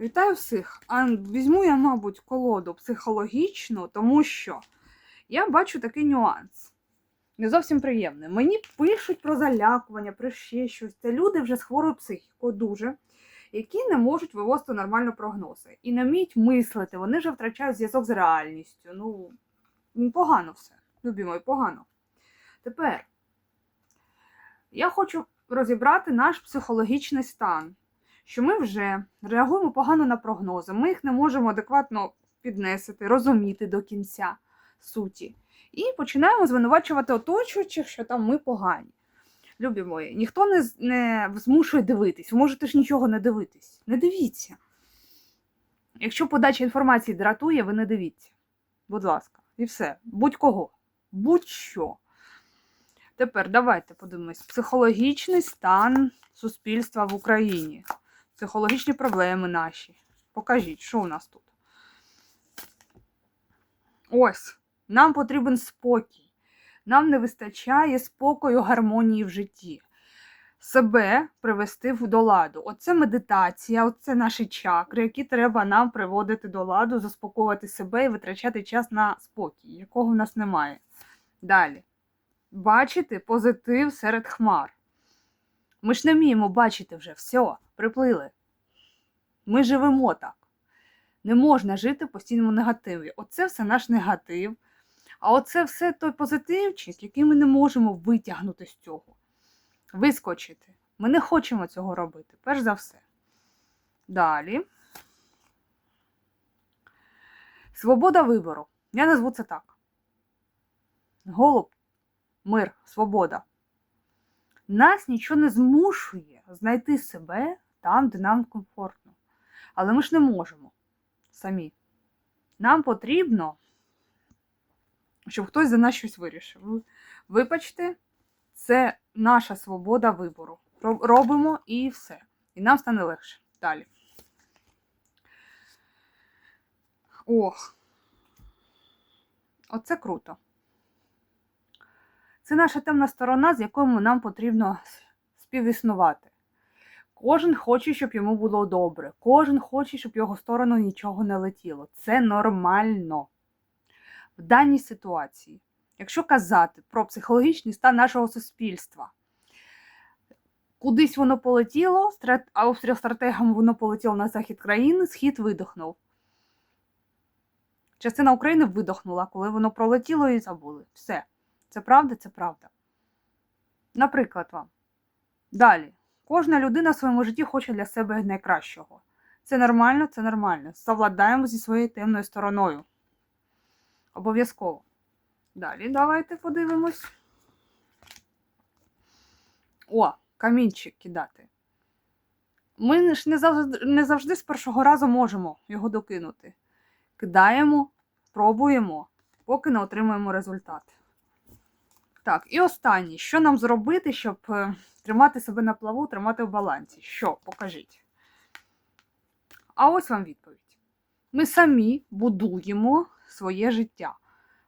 Вітаю всіх! Візьму я, мабуть, колоду психологічну, тому що я бачу такий нюанс. Не зовсім приємний. Мені пишуть про залякування, про ще щось. Це люди вже з хворою психікою дуже, які не можуть вивозити нормально прогнози. І не вміють мислити, вони вже втрачають зв'язок з реальністю. Ну, погано все. Любі мої, погано. Тепер я хочу розібрати наш психологічний стан що ми вже реагуємо погано на прогнози, ми їх не можемо адекватно піднесити, розуміти до кінця суті. І починаємо звинувачувати оточуючих, що там ми погані. Любі мої, ніхто не, не змушує дивитись. Ви можете ж нічого не дивитись. Не дивіться. Якщо подача інформації дратує, ви не дивіться. Будь ласка, і все. Будь-кого. Будь-що. Тепер давайте подивимось. Психологічний стан суспільства в Україні психологічні проблеми наші. Покажіть, що у нас тут. Ось, нам потрібен спокій. Нам не вистачає спокою, гармонії в житті. Себе привести до ладу. Оце медитація, оце наші чакри, які треба нам приводити до ладу, заспокоювати себе і витрачати час на спокій, якого в нас немає. Далі. Бачити позитив серед хмар. Ми ж не вміємо бачити вже все, приплили. Ми живемо так. Не можна жити в постійному негативі. Оце все наш негатив. А оце все той позитивчик, який ми не можемо витягнути з цього. Вискочити. Ми не хочемо цього робити, перш за все. Далі. Свобода вибору. Я назву це так. Голуб, мир, свобода. Нас нічого не змушує знайти себе там, де нам комфортно. Але ми ж не можемо самі. Нам потрібно, щоб хтось за нас щось вирішив. Вибачте, це наша свобода вибору. Робимо і все. І нам стане легше. Далі. Ох. Оце круто. Це наша темна сторона, з якою нам потрібно співіснувати. Кожен хоче, щоб йому було добре. Кожен хоче, щоб його сторону нічого не летіло. Це нормально. В даній ситуації, якщо казати про психологічний стан нашого суспільства, кудись воно полетіло, стра- австріостратегам воно полетіло на захід країни, схід видохнув. Частина України видохнула, коли воно пролетіло і забули. Все. Це правда, це правда. Наприклад вам. Далі. Кожна людина в своєму житті хоче для себе найкращого. Це нормально, це нормально. Совладаємо зі своєю темною стороною. Обов'язково. Далі давайте подивимось. О, камінчик кидати. Ми ж не завжди, не завжди з першого разу можемо його докинути. Кидаємо, пробуємо, поки не отримаємо результат. Так, і останнє. Що нам зробити, щоб е, тримати себе на плаву, тримати в балансі? Що? Покажіть. А ось вам відповідь. Ми самі будуємо своє життя,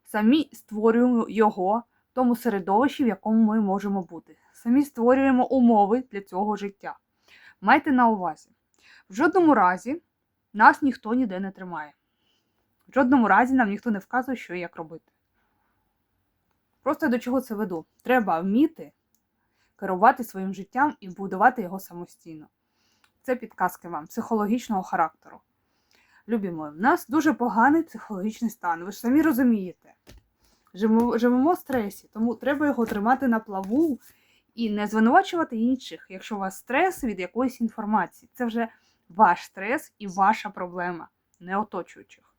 самі створюємо його в тому середовищі, в якому ми можемо бути. Самі створюємо умови для цього життя. Майте на увазі, в жодному разі нас ніхто ніде не тримає. В жодному разі нам ніхто не вказує, що і як робити. Просто до чого це веду? Треба вміти керувати своїм життям і будувати його самостійно. Це підказки вам психологічного характеру. Любі мої, в нас дуже поганий психологічний стан. Ви ж самі розумієте. Живемо, живемо в стресі, тому треба його тримати на плаву і не звинувачувати інших, якщо у вас стрес від якоїсь інформації. Це вже ваш стрес і ваша проблема, не оточуючих.